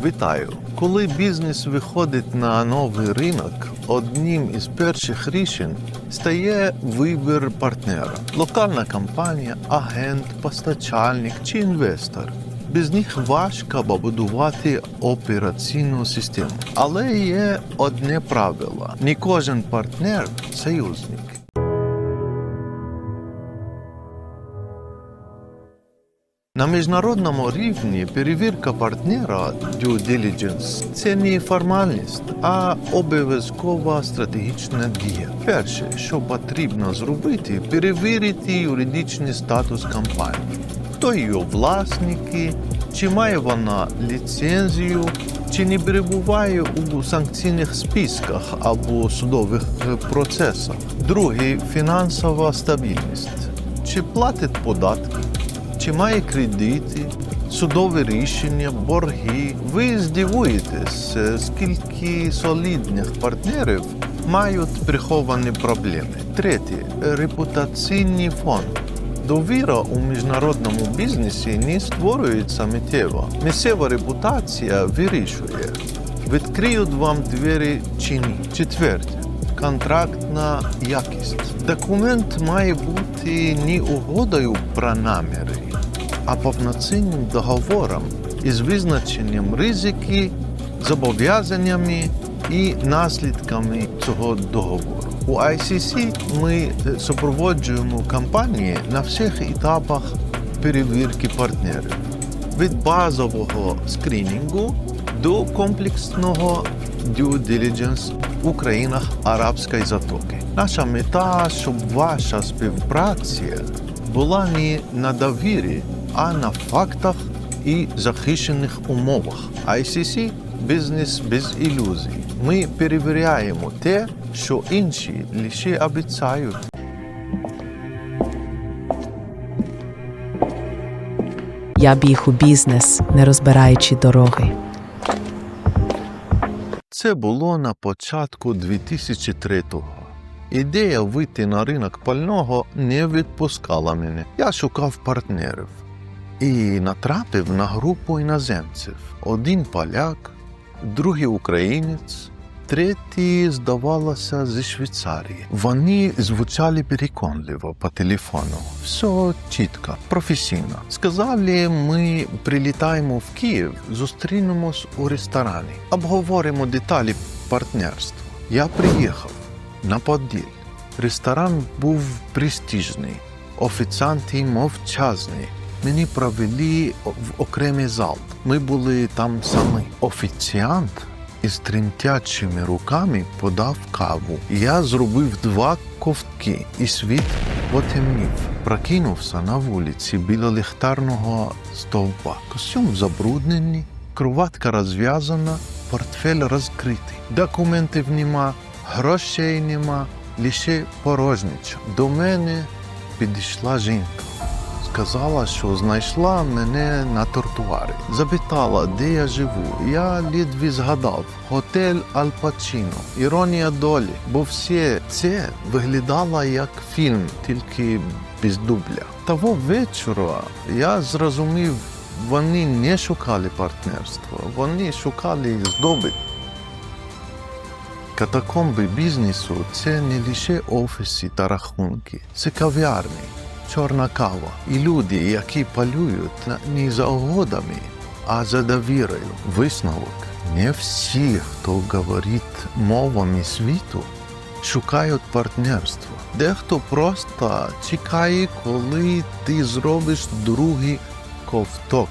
Пам'ятаю, коли бізнес виходить на новий ринок, одним із перших рішень стає вибір партнера: локальна компанія, агент, постачальник чи інвестор. Без них важко побудувати операційну систему. Але є одне правило: не кожен партнер союзник. На міжнародному рівні перевірка партнера due diligence – це не формальність, а обов'язкова стратегічна дія. Перше, що потрібно зробити, перевірити юридичний статус компанії. Хто її власники, чи має вона ліцензію, чи не перебуває у санкційних списках або судових е, процесах. Друге фінансова стабільність. Чи платить податки, чи має кредити, судові рішення, борги. Ви здивуєтесь, е, скільки солідних партнерів мають приховані проблеми. Третє репутаційний фонд. Довіра у міжнародному бізнесі не створюється миттєво. Місцева репутація вирішує, відкриють вам двері чи ні. Четверте контрактна якість. Документ має бути не угодою про наміри, а повноцінним договором із визначенням ризики, зобов'язаннями і наслідками цього договору. У ICC ми е, супроводжуємо компанії на всіх етапах перевірки партнерів від базового скринінгу до комплексного due diligence у країнах Арабської затоки. Наша мета, щоб ваша співпраця була не на довірі, а на фактах і захищених умовах. ICC – бізнес без ілюзій. Ми перевіряємо те, що інші лише обіцяють. Я біг у бізнес, не розбираючи дороги. Це було на початку 2003-го. Ідея вийти на ринок пального не відпускала мене. Я шукав партнерів і натрапив на групу іноземців: один поляк, другий українець, третій, здавалося, зі Швейцарії. Вони звучали переконливо по телефону. Все чітко, професійно. Сказали, ми прилітаємо в Київ, зустрінемось у ресторані, обговоримо деталі партнерства. Я приїхав на Поділь. Ресторан був престижний, офіціанти мовчазні. Мені провели в окремий зал. Ми були там самі. Офіціант із тремтячими руками подав каву. Я зробив два ковтки, і світ потемнів. Прокинувся на вулиці біля ліхтарного стовпа. Костюм забруднений, кроватка розв'язана, портфель розкритий. Документів нема, грошей нема, лише порожнича. До мене підійшла жінка. Сказала, що знайшла мене на тротуарі. Запитала, де я живу. Я ледве згадав готель Аль Пачино. Іронія долі, бо все це виглядало як фільм, тільки без дубля. Того вечора я зрозумів, вони не шукали партнерства, вони шукали здобич. Катакомби бізнесу це не лише офіси та рахунки, це кав'ярні, чорна кава і люди, які полюють не за угодами, а за довірою. Висновок не всі, хто говорить мовами світу, шукають партнерство. Дехто просто чекає, коли ти зробиш другий ковток.